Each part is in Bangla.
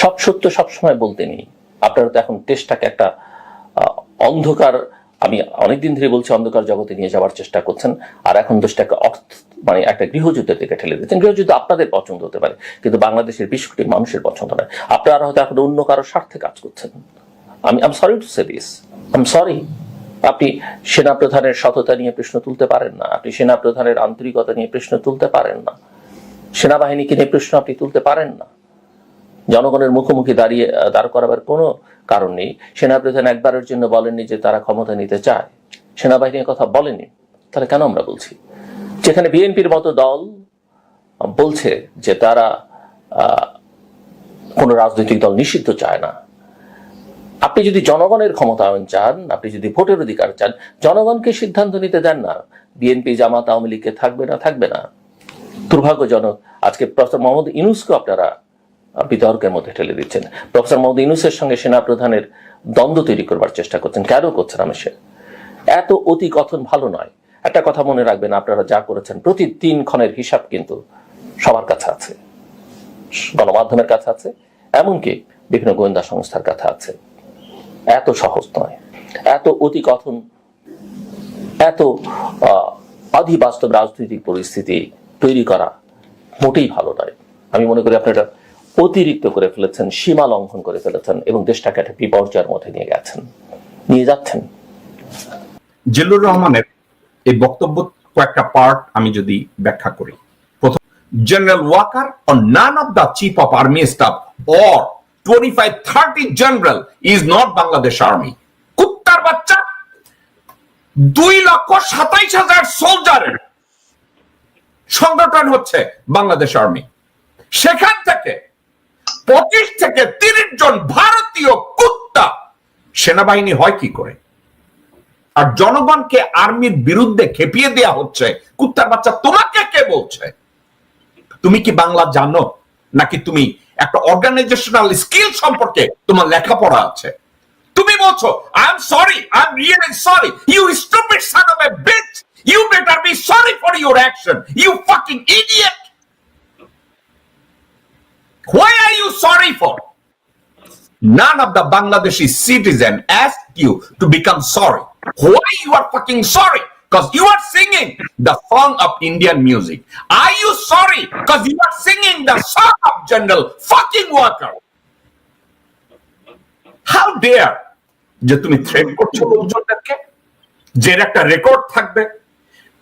সব সত্য সবসময় বলতে নেই। আপনারা তো এখন টেস্টটাকে একটা অন্ধকার, আমি অনেকদিন ধরে বলছি অন্ধকার জগতে নিয়ে যাওয়ার চেষ্টা করছেন, আর এখন দেশটাকে অর্থ মানে একটা গৃহযুদ্ধের দিকে ঠেলে দিচ্ছেন। গৃহযুদ্ধ আপনাদের পছন্দ হতে পারে, কিন্তু বাংলাদেশের বিশ কোটি মানুষের পছন্দ নয়। আপনারা হয়তো এখন অন্য কারও স্বার্থে কাজ করছেন। আমি I'm sorry to say this I'm sorry আপনি সেনাপ্রধানের সততা নিয়ে প্রশ্ন তুলতে পারেন না, আপনি সেনাপ্রধানের আন্তরিকতা নিয়ে প্রশ্ন তুলতে পারেন না। সেনাবাহিনীকে নিয়ে প্রশ্ন আপনি তুলতে পারেন না। জনগণের মুখোমুখি দাঁড়িয়ে দাঁড় করাবার কোনো কারণ নেই। সেনাপ্রধান একবারের জন্য বলেননি যে তারা ক্ষমতা নিতে চায়। সেনাবাহিনীর কথা বলেনি। তাহলে কেন আমরা বলছি? যেখানে বিএনপির মতো দল বলছে যে তারা কোনো রাজনৈতিক দল নিষিদ্ধ চায় না। আপনি যদি জনগণের ক্ষমতায়ন চান, আপনি যদি ভোটের অধিকার চান, জনগণকে সিদ্ধান্ত নিতে দেন না। বিএনপি, জামাত, আওয়ামী লীগকে থাকবে না থাকবে না। দুর্ভাগ্যজনক, আজকে প্রফেসর মোহাম্মদ ইনুসকে আপনারা বিতর্কের মধ্যে ঠেলে দিচ্ছেন। প্রফেসর মোহাম্মদ ইনুসের সঙ্গে সেনা প্রধানের দ্বন্দ্ব তৈরি করবার চেষ্টা করছেন। কেন করছেন আমি সে এত অতি কথন ভালো নয়। একটা কথা মনে রাখবেন, আপনারা যা করেছেন প্রতি তিন ক্ষণের হিসাব কিন্তু সবার কাছে আছে। গণমাধ্যমের কাছে আছে, এমনকি বিভিন্ন গোয়েন্দা সংস্থার কাছে আছে। এত সহজ নয়। এত অতি কথন, এত অধিবাস্তব রাজনৈতিক পরিস্থিতি তৈরি করা মোটেই ভালো নয়। আমি মনে করি আপনারা অতিরিক্ত করে ফেলেছেন, সীমা লঙ্ঘন করে ফেলেছেন এবং দেশটাকে একটা বিপর্যয়ের মধ্যে নিয়ে গেছেন। নিয়ে যাচ্ছেন। জিল্লুর রহমানের এই বক্তব্য কয়েকটা পার্ট আমি যদি ব্যাখ্যা করি। প্রথম general Waker or none of the chief of army staff or 25 30 general is not Bangladesh army কুত্তার বাচ্চা, দুই লক্ষ সাতাইশ হাজার সোলজারের সংগঠন হচ্ছে বাংলাদেশ আর্মি সেখান থেকে পঁচিশ থেকে তিরিশ জন ভারতীয় কুত্তা সেনাবাহিনী হয় কি করে? আর জনগণকে আর্মির বিরুদ্ধে খেপিয়ে দেয়া হচ্ছে, কুত্তার বাচ্চা তোমাকে কে বলছে? তুমি কি বাংলা জানো? নাকি তুমি একটা অর্গানাইজেশনাল স্কিল সম্পর্কে তোমার লেখাপড়া আছে? তুমি বলছো I am sorry I am really sorry you stupid son of a bitch you better be sorry for your action you fucking idiot None of the Bangladeshi citizen asked you to become sorry. Why you are fucking sorry? Because you are singing the song of Indian music. Are you sorry? Because you are singing the song of General fucking Walker. How dare যে তুমি থ্রেড করছো লোকজনদেরকে যে এর একটা রেকর্ড থাকবে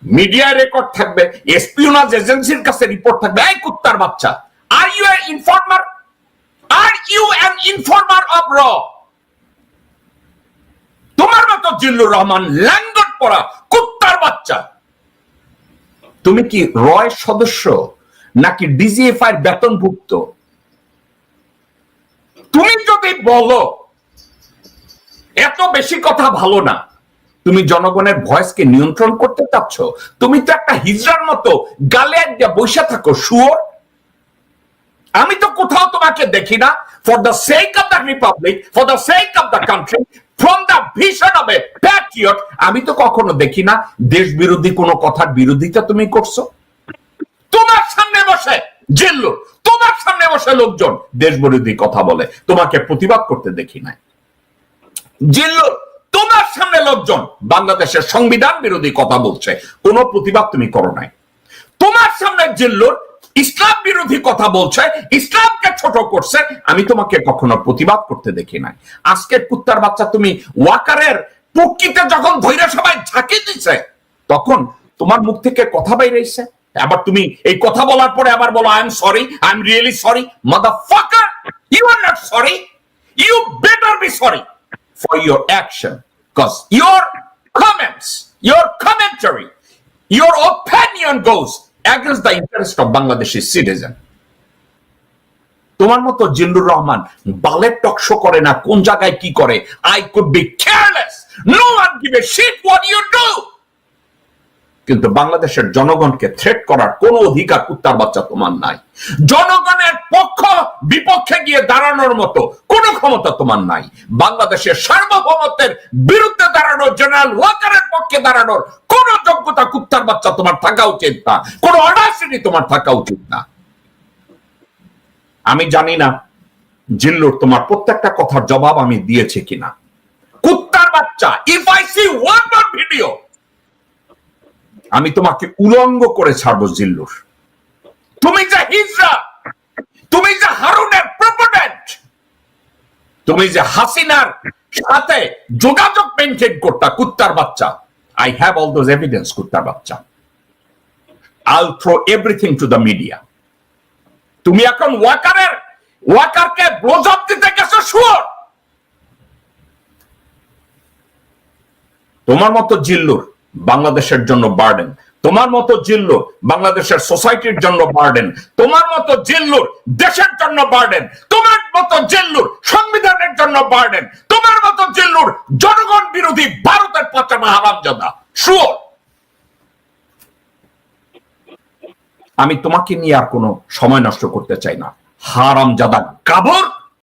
মিডিয়া রেকর্ড থাকবে এসপিওনাজ এজেন্সির কাছে রিপোর্ট থাকবে এই কুত্তার বাচ্চা are you an informer are you an informer of র তোমার মতো জিল্লুর রহমান ল্যাঙ্গট পড়া কুত্তার বাচ্চা। তুমি কি রয় সদস্য নাকি ডিজিএফআই বেতনভুক্ত? তুমি যদি বলো, এত বেশি কথা ভালো না। তুমি জনগণের ভয়েসকে নিয়ন্ত্রণ করতে চাচ্ছ। তুমি তো একটা হিজড়ার মতো গালে একদিয়া বসে থাকো, শুয়োর। আমি তো কোথাও তোমাকে দেখি না। For the sake of the republic for the sake of the country from the vision of a patriot আমি তো কখনো দেখি না। দেশ বিরোধী কোনো কথার বিরোধিতা তুমি করছ? তোমার সামনে বসে জেল্লো তোমার সামনে বসে লোকজন দেশ বিরোধী কথা বলে। তোমাকে প্রতিবাদ করতে দেখি নাই। জিল্লু তোমার সামনে লোকজন বাংলাদেশের সংবিধান বিরোধী কথা বলছে। কোনো প্রতিবাদ তুমি করো নাই। তোমার সামনে জিল্লুর ইসলাম বিরোধী কথা বলছে ইসলামকে ছোট করছে আমি তোমাকে কখনো প্রতিবাদ করতে দেখি নাই। আজকের কুত্তার বাচ্চা তুমি ওয়াকারের প্রকৃতি যখন ধৈর্য সবাই ঝাঁকি দিছে তখন তোমার মুখ থেকে কথা বাইরেছে আবার তুমি এই কথা বলার পরে আবার বলো I am sorry I am really sorry motherfucker you are not sorry you better be sorry for your action because your comments, your commentary, your opinion goes against the interest of Bangladeshi citizen. তোমার মতো জিল্লুর রহমান বালের টকশো করে না, কোন জায়গায় কি করে? I could be careless no one give a shit what you do কিন্তু বাংলাদেশের জনগণকে থ্রেট করার কোন অধিকার কুত্তার বাচ্চা তোমার নাই। জনগণের পক্ষ বিপক্ষে গিয়ে দাঁড়ানোর মতো কোন ক্ষমতা তোমার নাই। বাংলাদেশের সার্বভৌমত্বের বিরুদ্ধে দাঁড়ানো, জেনারেল ওয়াকারের পক্ষে দাঁড়ানোর কোন যোগ্যতা বাচ্চা তোমার থাকা উচিত না কোন অডাসিটি তোমার থাকা উচিত না আমি জানি না জিল্লুর তোমার প্রত্যেকটা কথার জবাব আমি দিয়েছি কিনা। কুত্তার বাচ্চা if I see one more video আমি তোমাকে উলঙ্গ করে ছাড়বো জিল্লুর। তুমি যে হিজরা, তুমি যে হারুনের প্রপোনেন্ট তুমি যে হাসিনার সাথে যোগাযোগ মেনটেন করতা কুত্তার বাচ্চা I have all those evidence কুত্তার বাচ্চা I'll throw everything to the media তুমি এখন ওয়াকারের, ওয়াকারকে ব্লোজব দিতে গেছো শুয়োর তোমার মতো জিল্লুর বাংলাদেশের জন্য বার্ডেন তোমার মতো জিল্লুর বাংলাদেশের সোসাইটির জন্য বার্ডেন তোমার মতো জিল্লুর দেশের জন্য বার্ডেন তোমার মতো জেল্লুর সংবিধানের জন্য বার্ডেন। তোমার মতো জেল্লুর জনগণ বিরোধী ভারতের পচানা হারামজাদা শুয়োর আমি তোমাকে নিয়ে আর কোনো সময় নষ্ট করতে চাই না। হারামজাদা গাবর